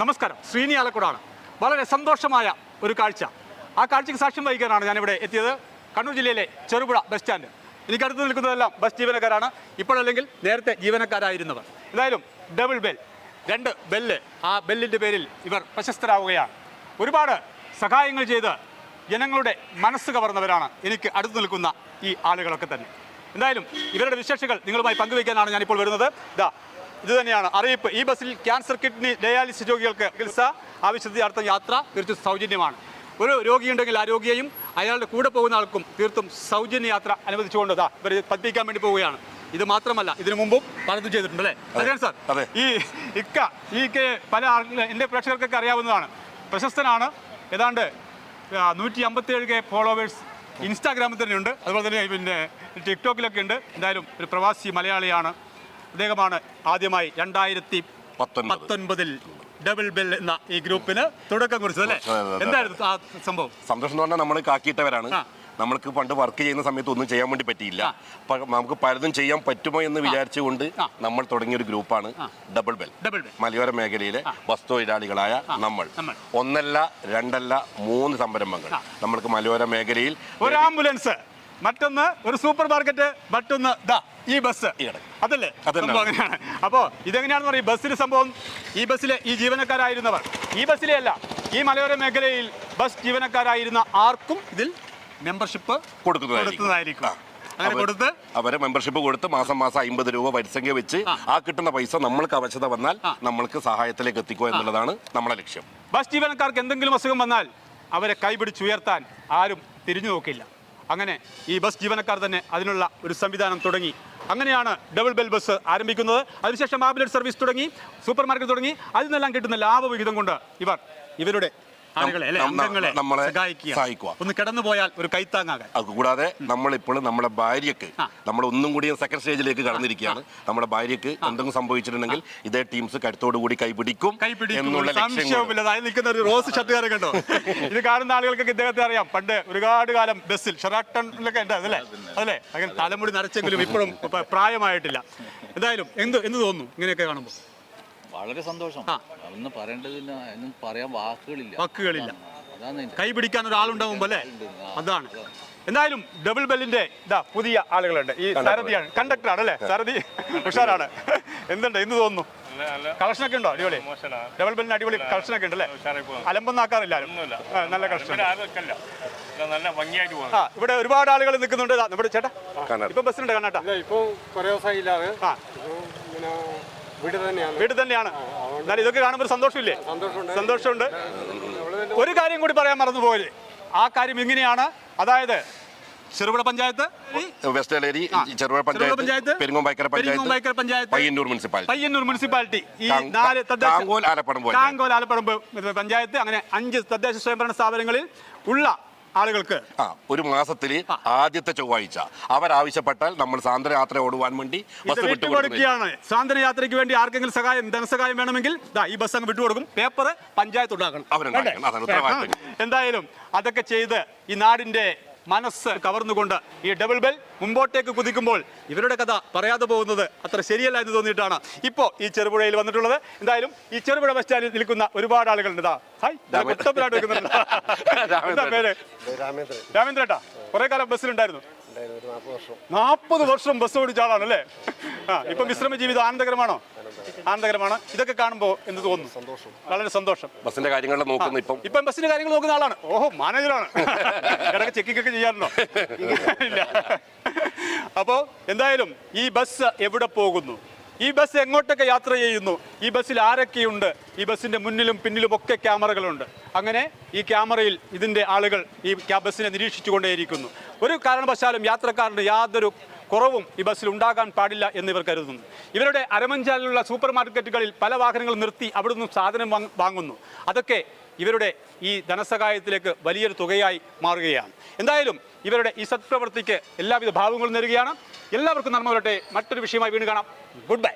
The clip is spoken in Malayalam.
നമസ്കാരം. ശ്രീനി ആലക്കുടാണ്. വളരെ സന്തോഷമായ ഒരു കാഴ്ച. ആ കാഴ്ചയ്ക്ക് സാക്ഷ്യം വഹിക്കാനാണ് ഞാനിവിടെ എത്തിയത് കണ്ണൂർ ജില്ലയിലെ ചെറുപുഴ ബസ് സ്റ്റാൻഡ്. എനിക്കടുത്ത് നിൽക്കുന്നതെല്ലാം ബസ് ജീവനക്കാരാണ്. ഇപ്പോഴല്ലെങ്കിൽ നേരത്തെ ജീവനക്കാരായിരുന്നവർ. എന്തായാലും ഡബിൾ ബെൽ രണ്ട് ബെല്ല് ആ ബെല്ലിന്റെ പേരിൽ ഇവർ പ്രശസ്തരാവുകയാണ്. ഒരുപാട് സഹായങ്ങൾ ചെയ്ത് ജനങ്ങളുടെ മനസ്സ് കവർന്നവരാണ് എനിക്ക് അടുത്ത് നിൽക്കുന്ന ഈ ആളുകളൊക്കെ തന്നെ. എന്തായാലും ഇവരുടെ വിശേഷങ്ങൾ നിങ്ങളുമായി പങ്കുവയ്ക്കാനാണ് ഞാനിപ്പോൾ വരുന്നത്. ഇതാ ഇത് തന്നെയാണ്. അറിയിപ്പ്. ഈ ബസ്സിൽ ക്യാൻസർ കിഡ്നി ഡയാലിസിസ് രോഗികൾക്ക് ചികിത്സ ആവശ്യത്തിൽ അടുത്ത യാത്ര തീർച്ചയായും സൗജന്യമാണ്. ഒരു രോഗിയുണ്ടെങ്കിൽ ആ രോഗിയെയും അയാളുടെ കൂടെ പോകുന്ന ആൾക്കും തീർത്തും സൗജന്യ യാത്ര അനുവദിച്ചുകൊണ്ട് ഇതാ ഇവർ പതിപ്പിക്കാൻ വേണ്ടി പോവുകയാണ്. ഇത് മാത്രമല്ല ഇതിനു മുമ്പും പലതും ചെയ്തിട്ടുണ്ട് അല്ലേ സാർ. ഈ ഇക്ക ഈ ഇക്കയെ പല എന്റെ പ്രേക്ഷകർക്കൊക്കെ അറിയാവുന്നതാണ്. പ്രശസ്തനാണ്. ഏതാണ്ട് നൂറ്റി അമ്പത്തി ഏഴ് കെ ഫോളോവേഴ്സ് ഇൻസ്റ്റാഗ്രാമിൽ തന്നെയുണ്ട്. അതുപോലെ തന്നെ പിന്നെ ടിക്ടോക്കിലൊക്കെ ഉണ്ട്. എന്തായാലും ഒരു പ്രവാസി മലയാളിയാണ്. അദ്ദേഹമാണ് ആദ്യമായി രണ്ടായിരത്തി പത്തൊൻപത്. പത്തൊൻപതിൽ ഡബിൾ ബെൽ എന്ന ഈ ഗ്രൂപ്പിന് തുടക്കം കുറിച്ചത് അല്ലേ. എന്തായിരുന്നു ആ സംഭവം? സന്തോഷം എന്ന് പറഞ്ഞാൽ നമ്മൾ കാക്കിയിട്ടവരാണ്. നമ്മൾക്ക് പണ്ട് വർക്ക് ചെയ്യുന്ന സമയത്ത് ഒന്നും ചെയ്യാൻ വേണ്ടി പറ്റിയില്ല. നമുക്ക് പലതും ചെയ്യാൻ പറ്റുമോ എന്ന് വിചാരിച്ചുകൊണ്ട് നമ്മൾ തുടങ്ങിയ ഒരു ഗ്രൂപ്പാണ് ഡബിൾ ബെൽ മലയോര മേഖലയിലെ വസ്തു തൊഴിലാളികളായ നമ്മൾ. നമ്മൾ. ഒന്നല്ല രണ്ടല്ല മൂന്ന് സംരംഭങ്ങൾ നമ്മൾക്ക് മലയോര മേഖലയിൽ ഒരു ആംബുലൻസ്. മറ്റൊന്ന് ഒരു സൂപ്പർ മാർക്കറ്റ് മറ്റൊന്ന് ദാ ഈ ബസ്. അതല്ലേ. സംഭവം അങ്ങനെയാണ്. അപ്പോ ഇതെങ്ങനെയാണെന്ന് പറയും ബസ്സിന് സംഭവം ഈ ബസ്സിലെ ഈ ജീവനക്കാരായിരുന്നവർ. ഈ ബസ്സിലെ അല്ല ഈ മലയോര മേഖലയിൽ ബസ് ജീവനക്കാരായിരുന്ന ആർക്കും ഇതിൽ മെമ്പർഷിപ്പ് കൊടുക്കുന്നതായിരിക്കും. അങ്ങനെ കൊടുത്ത് അവരെ മെമ്പർഷിപ്പ് കൊടുത്ത് മാസം മാസം അമ്പത് രൂപ പരിസംഖ്യ വെച്ച് ആ. കിട്ടുന്ന പൈസ നമ്മൾക്ക് ആവശ്യത വന്നാൽ നമ്മൾക്ക് സഹായത്തിലേക്ക് എത്തിക്കുക എന്നുള്ളതാണ് നമ്മളെ ലക്ഷ്യം. ബസ് ജീവനക്കാർക്ക് എന്തെങ്കിലും അസുഖം വന്നാൽ അവരെ കൈപിടിച്ചുയർത്താൻ ആരും തിരിഞ്ഞു നോക്കില്ല. അങ്ങനെ ഈ ബസ് ജീവനക്കാർ തന്നെ അതിനുള്ള ഒരു സംവിധാനം തുടങ്ങി. അങ്ങനെയാണ് ഡബിൾ ബെൽ ബസ് ആരംഭിക്കുന്നത്. അതിനുശേഷം ആംബുലൻസ് സർവീസ് തുടങ്ങി സൂപ്പർ മാർക്കറ്റ് തുടങ്ങി. അതിൽ നിന്നെല്ലാം കിട്ടുന്ന ലാഭവിഹിതം കൊണ്ട് ഇവർ ഇവരുടെ ആളുകളെ അംഗങ്ങളെ നമ്മളെ സഹായിക്കുക. ഒന്ന് കിടന്നു പോയാൽ ഒരു കൈത്താങ്ങാകാൻ. അത് കൂടാതെ നമ്മളിപ്പോൾ നമ്മുടെ ഭാര്യക്ക് നമ്മൾ ഒന്നും കൂടി സെക്കൻഡ് സ്റ്റേജിലേക്ക് കടന്നിരിക്കുകയാണ്. നമ്മുടെ ഭാര്യക്ക് എന്തെങ്കിലും സംഭവിച്ചിട്ടുണ്ടെങ്കിൽ ഇതേ ടീംസ് കരുത്തോടു കൂടി കൈപിടിക്കും എന്നുള്ള കൊണ്ട്. നിൽക്കുന്ന ഒരു റോസ് ഷർട്ടുകാരെ കണ്ടോ? ഇത് കാണുന്ന ആളുകൾക്ക് ഇദ്ദേഹത്തെ അറിയാം. പണ്ട് ഒരുപാട് കാലം ബസ്സിൽ ഷെറാട്ടണിലൊക്കെ ഉണ്ട് അതല്ലേ? അതല്ലേ? അങ്ങനെ തലമുടി നരച്ചെങ്കിലും ഇപ്പോഴും പ്രായമായിട്ടില്ല. എന്തായാലും എന്ത് എന്ത് തോന്നുന്നു? ഇങ്ങനെയൊക്കെ കാണുമ്പോൾ. വളരെ സന്തോഷം. ഒന്നും പറയേണ്ടതില്ല ഒന്നും പറയാൻ വാക്കുകളില്ല. വാക്കുകളില്ല. കൈ പിടിക്കാൻ ഒരാളുണ്ടാവുമ്പോൾ അല്ലേ? അതാണ്. എന്തായാലും ഡബിൾ ബെല്ലിന്റെ ഇതാ പുതിയ ആളുകളുണ്ട്. ഈ സാരഥിയാണ്. കണ്ടക്ടറാണ് അല്ലേ? സാരഥി ഉഷാറാണ്. എന്തുണ്ട്? എന്ന് തോന്നുന്നു. കളക്ഷൻ ഒക്കെ ഉണ്ടോ? അടിപൊളി. ഡബിൾ ബെല്ലിന് അടിപൊളി കളക്ഷൻ ഒക്കെ ഉണ്ട് അല്ലേ അലമ്പൊന്നും ആക്കാറില്ല നല്ല കളക്ഷൻ നല്ല ഭംഗിയായിട്ട് ആ ഇവിടെ ഒരുപാട് ആളുകൾ നിൽക്കുന്നുണ്ട്. നമ്മുടെ ചേട്ടാ. ഇപ്പൊ ബസ്സിലുണ്ട് കണ്ണാട്ടാ. ഇപ്പൊ കുറേ ദിവസമായില്ലാതെ ആ. ഇങ്ങനെ വീട് തന്നെയാണ് വീട്ടിൽ തന്നെയാണ് എന്നാലും ഇതൊക്കെ കാണുമ്പോൾ സന്തോഷമില്ലേ സന്തോഷമുണ്ട്. സന്തോഷമുണ്ട് ഒരു കാര്യം കൂടി പറയാൻ മറന്നുപോയത് ആ കാര്യം ഇങ്ങനെയാണ് അതായത് ചെറുപുഴ പഞ്ചായത്ത് ഈ വെസ്റ്റ് ഏലേരി ആ. ചെറുപുഴ പഞ്ചായത്ത് പെരിങ്ങോമ്പൈക്കര പെരിങ്ങോമ്പൈക്കര പഞ്ചായത്ത് പഞ്ചായത്ത് പയ്യന്നൂർ മുനിസിപ്പാലിറ്റി പയ്യന്നൂർ മുനിസിപ്പാലിറ്റി ഈ നാല് തദ്ദേശ. കാങ്കോൽ ആലപ്പടമ്പ് പഞ്ചായത്ത് അങ്ങനെ അഞ്ച് തദ്ദേശ സ്വയംഭരണ സ്ഥാപനങ്ങളിൽ ഉള്ള ആളുകൾക്ക്. ആ ഒരു മാസത്തിൽ ആദ്യത്തെ ചൊവ്വാഴ്ച. അവരാവശ്യപ്പെട്ടാൽ നമ്മൾ സാന്ദ്രയാത്ര ഓടുവാൻ വേണ്ടി ബസ് വിട്ടുകൊടുക്കും. വിട്ടുകൊടുക്കുകയാണ് സാന്ദ്രയാത്രയ്ക്ക് വേണ്ടി ആർക്കെങ്കിലും സഹായം ധനസഹായം വേണമെങ്കിൽ ഈ ബസ് അങ്ങ് വിട്ടുകൊടുക്കും. പേപ്പർ പഞ്ചായത്ത് ഉണ്ടാക്കണം. അവരുണ്ടാക്കണം. അതാണ് ഉത്തരവാദിത്തം. എന്തായാലും അതൊക്കെ ചെയ്ത് ഈ നാടിന്റെ മനസ്സ് കവർന്നുകൊണ്ട് ഈ ഡബിൾ ബെൽ മുമ്പോട്ടേക്ക് കുതിക്കുമ്പോൾ ഇവരുടെ കഥ പറയാതെ പോകുന്നത് അത്ര ശരിയല്ല എന്ന് തോന്നിയിട്ടാണ് ഇപ്പോൾ ഈ ചെറുപുഴയിൽ വന്നിട്ടുള്ളത്. എന്തായാലും ഈ ചെറുപുഴ ബസ് സ്റ്റാൻഡിൽ നിൽക്കുന്ന ഒരുപാട് ആളുകളുണ്ട്. ഹായ് രാമേന്ദ്രേട്ടാ കുറെ കാലം ബസ്സിലുണ്ടായിരുന്നു നാപ്പത് നാൽപ്പത് വർഷം ബസ് ഓടിച്ച ആളാണ് അല്ലേ ആ ഇപ്പൊ വിശ്രമ ജീവിതം ആനന്ദകരമാണോ? ആനന്ദകരമാണ്. ഇതൊക്കെ കാണുമ്പോൾ എന്ന് തോന്നുന്നു? സന്തോഷം. വളരെ സന്തോഷം. ബസ്സിന്റെ കാര്യങ്ങൾ നോക്കുന്നു ഇപ്പം. ഇപ്പം ബസ്സിന്റെ കാര്യങ്ങൾ നോക്കുന്ന ആളാണ്. ഓഹോ മാനേജറാണ്. ഇടയ്ക്ക് ചെക്കിംഗ് ഒക്കെ ചെയ്യാറുണ്ടോ? ഇല്ല. അപ്പോൾ എന്തായാലും ഈ ബസ് എവിടെ പോകുന്നു? ഈ ബസ് എങ്ങോട്ടൊക്കെ യാത്ര ചെയ്യുന്നു? ഈ ബസ്സിൽ ആരൊക്കെയുണ്ട്? ഈ ബസ്സിന്റെ മുന്നിലും പിന്നിലും ഒക്കെ ക്യാമറകളുണ്ട്. അങ്ങനെ ഈ ക്യാമറയിൽ ഇതിന്റെ ആളുകൾ ഈ ബസ്സിനെ നിരീക്ഷിച്ചുകൊണ്ടേയിരിക്കുന്നു. ഒരു കാരണവശാലും യാത്രക്കാരന് യാതൊരു കുറവും ഈ ബസ്സിൽ ഉണ്ടാകാൻ പാടില്ല എന്ന് ഇവർ കരുതുന്നു. ഇവരുടെ അരമഞ്ചാലിലുള്ള സൂപ്പർ മാർക്കറ്റുകളിൽ പല വാഹനങ്ങളും നിർത്തി അവിടുന്ന് സാധനം വാങ്ങുന്നു. അതൊക്കെ ഇവരുടെ ഈ ധനസഹായത്തിലേക്ക് വലിയൊരു തുകയായി മാറുകയാണ്. എന്തായാലും ഇവരുടെ ഈ സത്പ്രവൃത്തിക്ക് എല്ലാവിധ ഭാവങ്ങളും നേരുകയാണ്. എല്ലാവർക്കും നന്മ വരട്ടെ. മറ്റൊരു വിഷയമായി വീണ്ടും കാണാം. Good bye